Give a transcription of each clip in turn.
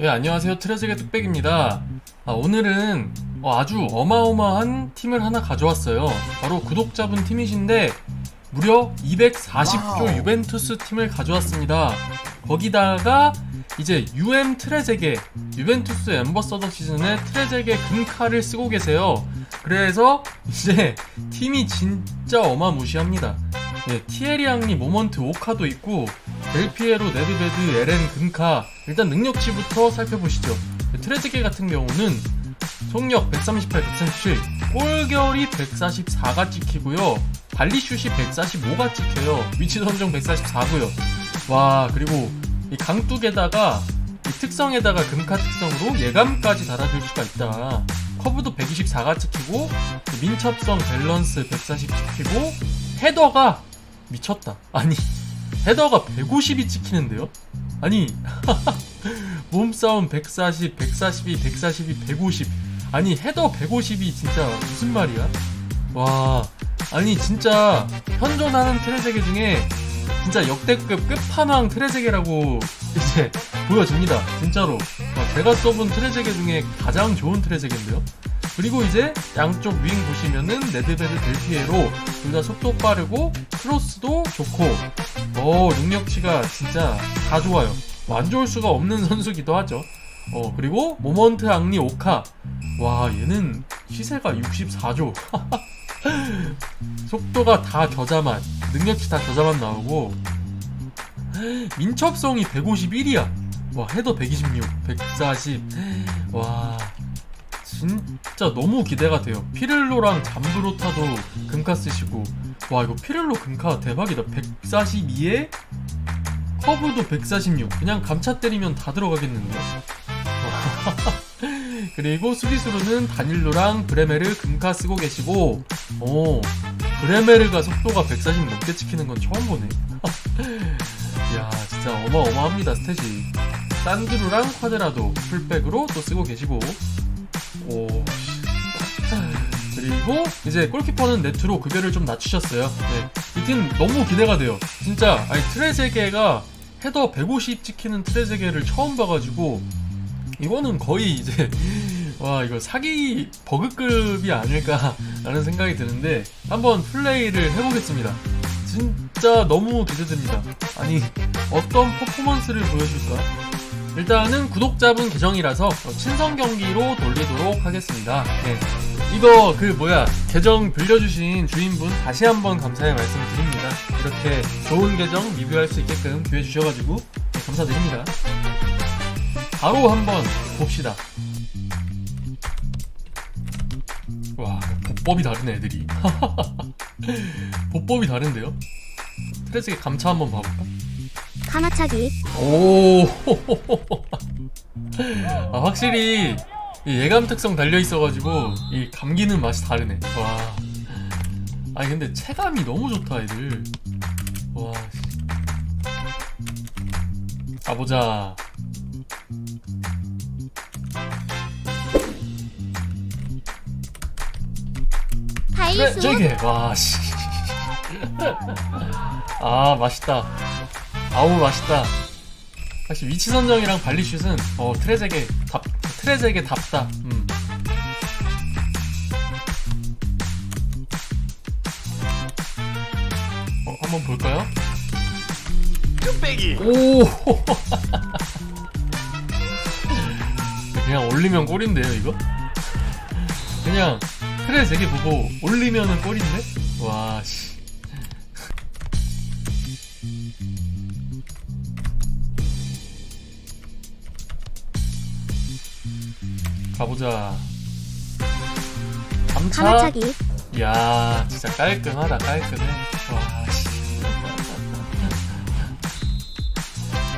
예, 안녕하세요. 트레저의 뚝배기입니다. 아, 오늘은 어, 아주 어마어마한 팀을 하나 가져왔어요. 바로 구독자분 팀이신데 무려 240조 와우. 유벤투스 팀을 가져왔습니다. 거기다가 이제 UM 트레제게 유벤투스 엠버서더 시즌에 트레제게 금카를 쓰고 계세요. 그래서 이제 팀이 진짜 어마무시합니다. 예, 티에리 앙리 모먼트 오카도 있고 델피에로 네드베드 에렌 금카 일단 능력치부터 살펴보시죠. 트레제게 같은 경우는 속력 138, 137, 골결이 144가 찍히고요. 발리슛이 145가 찍혀요. 위치 선정 144고요. 와 그리고 이 강뚝에다가 이 특성에다가 금카 특성으로 예감까지 달아줄 수가 있다. 커브도 124가 찍히고 그 민첩성 밸런스 140 찍히고 헤더가 미쳤다. 아니 헤더가 150이 찍히는데요? 아니 몸싸움 140, 142, 142, 150 아니 헤더 150이 진짜 무슨 말이야? 와 아니 진짜 현존하는 트레제게 중에 진짜 역대급 끝판왕 트레제게라고 이제 보여집니다 진짜로 어, 제가 써본 트레제게 중에 가장 좋은 트레제게인데요 그리고 이제 양쪽 윙 보시면은 네드베드 델피에로 둘 다 속도 빠르고 크로스도 좋고 어 능력치가 진짜 다 좋아요. 뭐 안 좋을 수가 없는 선수기도 하죠. 어 그리고 모먼트 앙리 오카. 와 얘는 시세가 64조. 속도가 다 겨자맛 능력치 다 겨자맛 나오고 민첩성이 151이야. 와 헤더 126 140와 진짜 너무 기대가 돼요. 피렐로랑 잠브로타도 금카 쓰시고 와 이거 피렐로 금카 대박이다. 142에? 커브도 146 그냥 감차 때리면 다 들어가겠는데요 그리고 수비수로는 다닐로랑 브레메르 금카 쓰고 계시고 오 브레메르가 속도가 140 넘게 찍히는 건 처음 보네. 이야 진짜 어마어마합니다 스탯이. 산드루랑 쿼드라도 풀백으로 또 쓰고 계시고. 오 그리고 이제 골키퍼는 네트로 급여를 좀 낮추셨어요 네. 이팀 너무 기대가 돼요 진짜 아니 트레제게가 헤더 150 찍히는 트레제게를 처음 봐가지고 이거는 거의 이제 와 이거 사기 버그급이 아닐까라는 생각이 드는데 한번 플레이를 해보겠습니다. 진짜 너무 기대됩니다. 아니 어떤 퍼포먼스를 보여줄까? 일단은 구독자분 계정이라서 친선 경기로 돌리도록 하겠습니다. 네. 이거 그 뭐야 계정 빌려주신 주인분 다시 한번 감사의 말씀 드립니다. 이렇게 좋은 계정 리뷰할 수 있게끔 기회 주셔가지고 네, 감사드립니다. 바로 한번 봅시다. 와, 보법이 다르네, 애들이. 보법이 다른데요? 트레스의 감차 한번 봐볼까? 하나차기 오, 아, 확실히 이 예감 특성 달려 있어가지고 이 감기는 맛이 다르네. 와, 아니 근데 체감이 너무 좋다, 애들. 와, 씨. 가보자. 그래, 발리수 저게 와 씨. 아 맛있다. 아우 맛있다. 역시 위치 선정이랑 발리슛은 어 트레제게 답 트레제게 답다. 음. 어, 한번 볼까요? 뚝배기 오. 그냥 올리면 골인데요 이거? 그냥 트레 제게 보고 올리면은 골인데? 와 씨. 가보자. 감차. 하나차기 이야, 진짜 깔끔하다, 깔끔해. 와, 씨.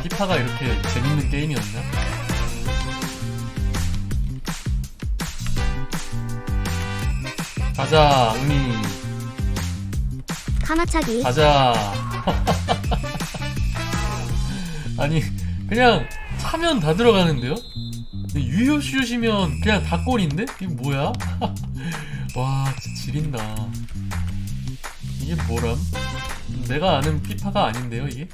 피파가 이렇게 재밌는 게임이었나? 가자, 웅이. 하나차기 가자. 아니, 그냥 차면 다 들어가는데요? 근데 유효슛이면 그냥 다 골인데? 이게 뭐야? 와, 진짜 지린다. 이게 뭐람? 내가 아는 피파가 아닌데요, 이게?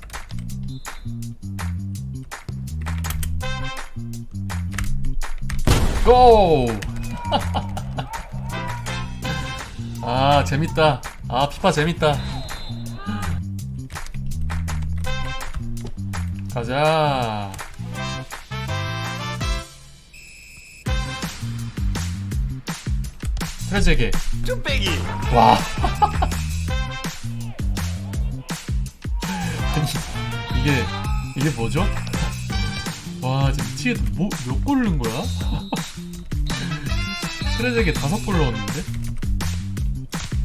고! 아 재밌다. 아 피파 재밌다. 가자. 트레제게. 쭈빼기 와. 아니 이게 이게 뭐죠? 와 지금 티에 뭐 몇 골 넣은 거야? 트레제게 다섯 골 넣었는데?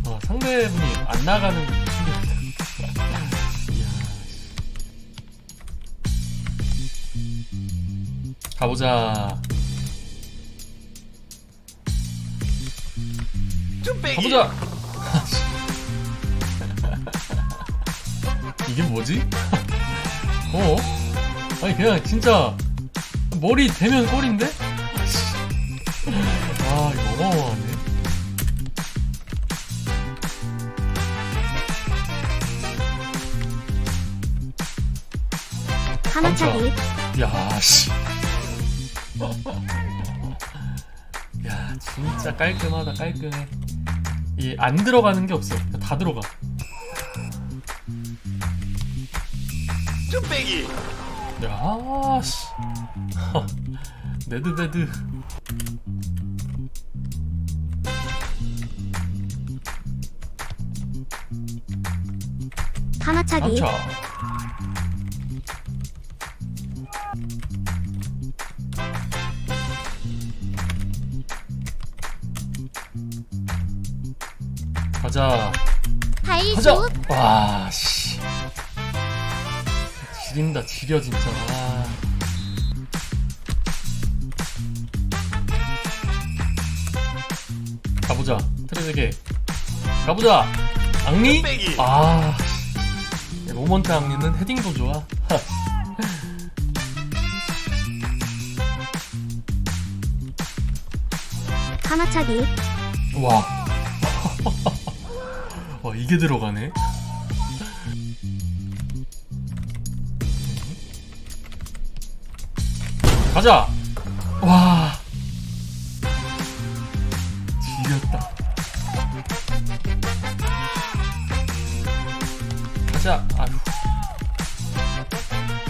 와 상대분이 안 나가는. 가보자. 쭈빼기 가보자. 이게 뭐지? 어? 아니 그냥 진짜 머리 대면 꼴인데? 아 이거 어마어마하네. 하나차기 야 씨. 진짜 깔끔하다 깔끔해. 이 안 들어가는 게 없어. 다 들어가. 쭈빼기 야, 씨. 네드베드. 하나 차기 감차. 가자. 가자. 와, 씨. 지린다, 지려 진짜. 아. 가보자. 트레제게. 가보자. 악리? 뚝배기. 아. 씨. 모먼트 악리는 헤딩도 좋아. 하나차기 와. 와, 이게 들어가네. 가자! 와. 지렸다. 가자. 아휴.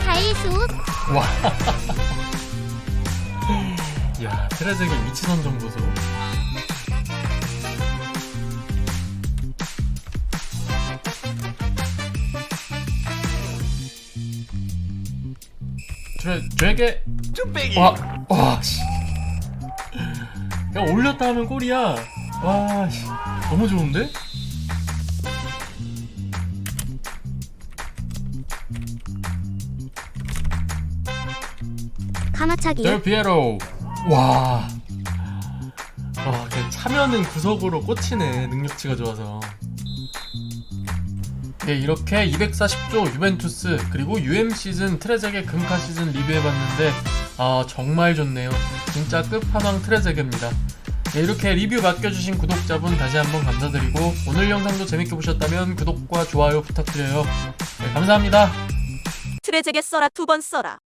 하이수 와. 야, 트레잭의 위치선 정보소. 트레, 드래게, 쭈빼기 와, 와, 씨. 그냥 올렸다 하면 골이야. 와, 씨. 너무 좋은데? 하나차기 델 피에로. 와. 와, 그냥 차면은 구석으로 꽂히네. 능력치가 좋아서. 네, 이렇게 240조 유벤투스 그리고 UM 시즌 트레제게 금카 시즌 리뷰해봤는데 아 정말 좋네요. 진짜 끝판왕 트레제게입니다. 네, 이렇게 리뷰 맡겨주신 구독자분 다시 한번 감사드리고 오늘 영상도 재밌게 보셨다면 구독과 좋아요 부탁드려요. 네, 감사합니다. 트레제게 써라 두 번 써라.